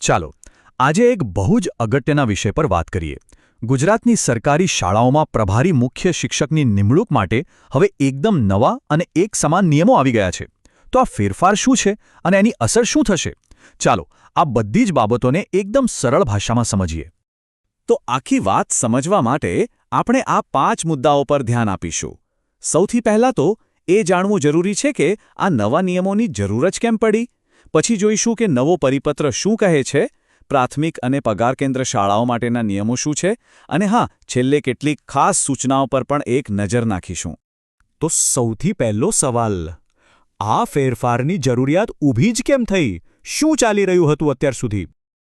ચાલો, આજે એક બહુ જ અગત્યના વિષય પર વાત કરીએ. ગુજરાતની સરકારી શાળાઓમાં પ્રભારી મુખ્ય શિક્ષકની નિમણૂક માટે હવે એકદમ નવા અને એક સમાન નિયમો આવી ગયા છે. તો આ ફેરફાર શું છે અને એની અસર શું થશે? ચાલો, આ બધી જ બાબતોને એકદમ સરળ ભાષામાં સમજીએ. તો આખી વાત સમજવા માટે આપણે આ પાંચ મુદ્દાઓ પર ધ્યાન આપીશું. સૌથી પહેલાં તો, એ જાણવું જરૂરી છે કે આ નવા નિયમોની જરૂર જ કેમ પડી? પછી જોઈશું કે નવો પરિપત્ર શું કહે છે, પ્રાથમિક અને પગાર કેન્દ્ર શાળાઓ માટેના નિયમો શું છે અને હા, છેલ્લે કેટલીક ખાસ સૂચનાઓ પર પણ એક નજર નાખીશું. તો સૌથી પહેલો સવાલ, આ ફેરફારની જરૂરિયાત ઊભી જ કેમ થઈ? શું ચાલી રહ્યું હતું અત્યાર સુધી?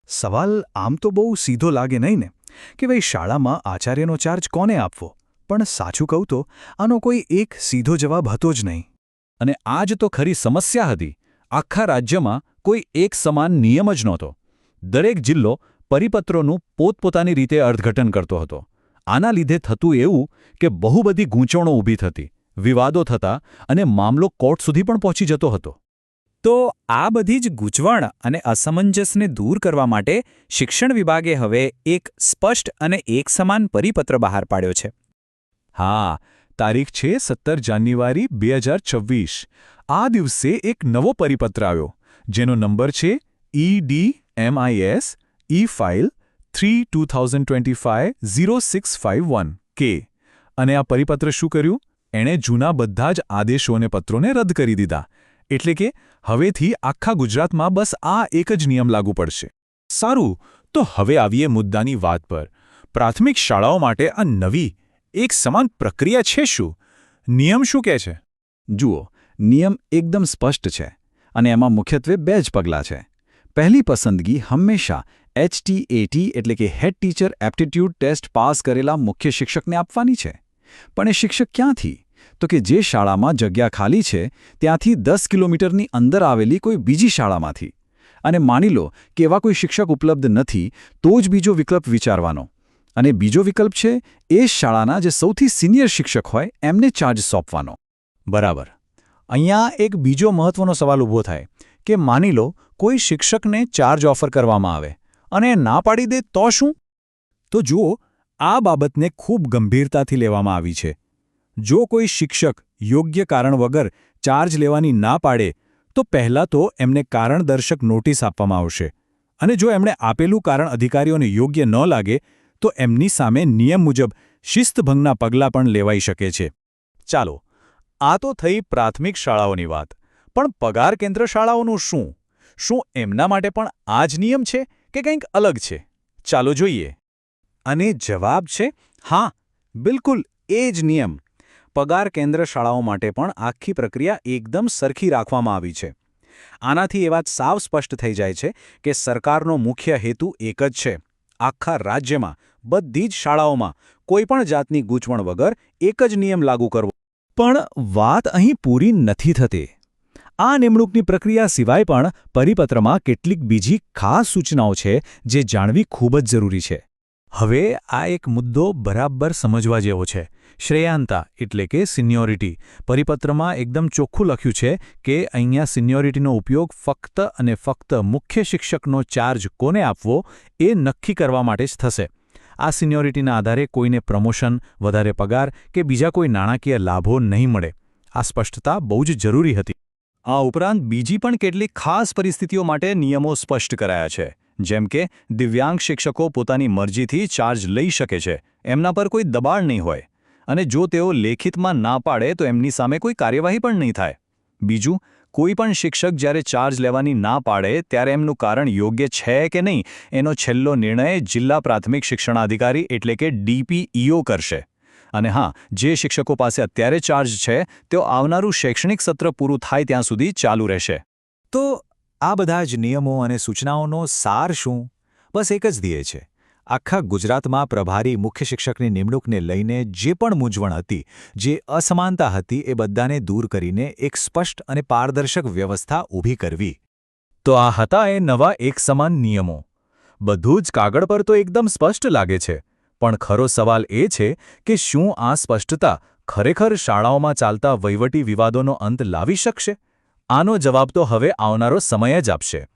સવાલ આમ તો બહુ સીધો લાગે નહીં ને, કે ભાઈ શાળામાં આચાર્યનો ચાર્જ કોને આપવો? પણ સાચું કહું તો, આનો કોઈ એક સીધો જવાબ હતો જ નહીં. અને આ જ તો ખરી સમસ્યા હતી. આખા રાજ્યમાં કોઈ એક સમાન નિયમ જ નહોતો. દરેક જિલ્લો પરિપત્રોનું પોતપોતાની રીતે અર્થઘટન કરતો હતો. આના લીધે થતું એવું કે બહુ બધી ગૂંચવણો ઊભી થતી, વિવાદો થતા અને મામલો કોર્ટ સુધી પણ પહોંચી જતો હતો. તો આ બધી જ ગૂંચવણ અને અસમંજસને દૂર કરવા માટે શિક્ષણ વિભાગે હવે એક સ્પષ્ટ અને એક સમાન પરિપત્ર બહાર પાડ્યો છે. હા તારીખ છે સત્તર જાન્યુઆરી બે હજાર છવ્વીસ. આ દિવસે એક નવો પરિપત્ર આવ્યો, જેનો નંબર છે E D MIS E file three two thousand twenty five zero six five one કે અને આ પરિપત્ર શું કર્યું? એણે જૂના બધા જ આદેશો અને પત્રોને રદ કરી દીધા. એટલે કે હવેથી આખા ગુજરાતમાં બસ આ એક જ નિયમ લાગુ પડશે. સારું, તો હવે આવીએ મુદ્દાની વાત પર. પ્રાથમિક શાળાઓ માટે આ નવી એક સમાન પ્રક્રિયા છે શું? નિયમ શું કહે છે? જુઓ, નિયમ એકદમ સ્પષ્ટ છે અને એમાં મુખ્યત્વે બે જ પગલાં છે. પહેલી પસંદગી હંમેશા એચટીએટી એટલે કે head teacher aptitude test pass કરેલા મુખ્ય શિક્ષકને આપવાની છે. પણ એ શિક્ષક ક્યાંથી? તો કે જે શાળામાં જગ્યા ખાલી છે, ત્યાંથી દસ કિલોમીટરની અંદર આવેલી કોઈ બીજી શાળામાંથી. અને માની લો કે એવા કોઈ શિક્ષક ઉપલબ્ધ નથી, તો જ બીજો વિકલ્પ વિચારવાનો. અને બીજો વિકલ્પ છે, એ શાળાના જે સૌથી સિનિયર શિક્ષક હોય, એમને ચાર્જ સોંપવાનો. બરાબર. અહીંયા એક બીજો મહત્વનો સવાલ ઊભો થાય, કે માની લો, કોઈ શિક્ષકને ચાર્જ ઓફર કરવામાં આવે, અને ના પાડી દે તો શું? તો જુઓ, આ બાબતને ખૂબ ગંભીરતાથી લેવામાં આવી છે. જો કોઈ શિક્ષક યોગ્ય કારણ વગર ચાર્જ લેવાની ના પાડે, તો પહેલાં તો એમને કારણદર્શક નોટિસ આપવામાં આવશે. અને જો એમણે આપેલું કારણ અધિકારીઓને યોગ્ય ન લાગે તો એમની સામે નિયમ મુજબ શિસ્તભંગના પગલાં પણ લેવાઈ શકે છે. ચાલો, આ તો થઈ પ્રાથમિક શાળાઓની વાત, પણ પગાર કેન્દ્ર શાળાઓનું શું? શું એમના માટે પણ આ જ નિયમ છે કે કંઈક અલગ છે? ચાલો જોઈએ. અને જવાબ છે, હા, બિલકુલ એ જ નિયમ. પગાર કેન્દ્ર શાળાઓ માટે પણ આખી પ્રક્રિયા એકદમ સરખી રાખવામાં આવી છે. આનાથી એ વાત સાવ સ્પષ્ટ થઈ જાય છે કે સરકારનો મુખ્ય હેતુ એક જ છે. આખા રાજ્યમાં બધી જ શાળાઓમાં કોઈપણ જાતની ગૂંચવણ વગર એક જ નિયમ લાગુ કરવો. પણ વાત અહીં પૂરી નથી થતી. આ નિમણૂકની પ્રક્રિયા સિવાય પણ પરિપત્રમાં કેટલીક બીજી ખાસ સૂચનાઓ છે જે જાણવી ખૂબ જ જરૂરી છે. હવે આ એક મુદ્દો બરાબર સમજવા જેવો છે. શ્રેયાંતા એટલે કે સિન્યોરિટી. પરિપત્રમાં એકદમ ચોખ્ખું લખ્યું છે કે અહીંયા સિન્યોરિટીનો ઉપયોગ ફક્ત અને ફક્ત મુખ્ય શિક્ષકનો ચાર્જ કોને આપવો એ નક્કી કરવા માટે જ થશે. આ સિનિયોરિટીના આધારે કોઈને પ્રમોશન, વધારે પગાર કે બીજા કોઈ નાણાકીય લાભો નહીં મળે. આ સ્પષ્ટતા બહુ જ જરૂરી હતી. આ ઉપરાંત બીજી પણ કેટલીક ખાસ પરિસ્થિતિઓ માટે નિયમો સ્પષ્ટ કરાયા છે. જેમ કે, દિવ્યાંગ શિક્ષકો પોતાની મરજીથી ચાર્જ લઈ શકે છે, એમના પર કોઈ દબાણ નહીં હોય. અને જો તેઓ લેખિતમાં ના પાડે તો એમની સામે કોઈ કાર્યવાહી પણ નહીં થાય. બીજું કોઈ પણ શિક્ષક જ્યારે ચાર્જ લેવાની ના પાડે, ત્યારે એમનું કારણ યોગ્ય છે કે નહીં, એનો છેલ્લો નિર્ણય જિલ્લા પ્રાથમિક શિક્ષણાધિકારી એટલે કે ડીપીઈઓ કરશે. અને હા, જે શિક્ષકો પાસે અત્યારે ચાર્જ છે, તેઓ આવનારું શૈક્ષણિક સત્ર પૂરું થાય ત્યાં સુધી ચાલુ રહેશે. તો આ બધા જ નિયમો અને સૂચનાઓનો સાર શું? બસ એક જ ધ્યેય છે. આખા ગુજરાતમાં પ્રભારી મુખ્ય શિક્ષકની નિમણૂકને લઈને જે પણ મૂંઝવણ હતી, જે અસમાનતા હતી એ બધાને દૂર કરીને એક સ્પષ્ટ અને પારદર્શક વ્યવસ્થા ઊભી કરવી. તો આ હતા એ નવા એક સમાન નિયમો. બધું જ કાગળ પર તો એકદમ સ્પષ્ટ લાગે છે. પણ ખરો સવાલ એ છે કે શું આ સ્પષ્ટતા ખરેખર શાળાઓમાં ચાલતા વહીવટી વિવાદોનો અંત લાવી શકશે? આનો જવાબ તો હવે આવનારો સમય જ આપશે.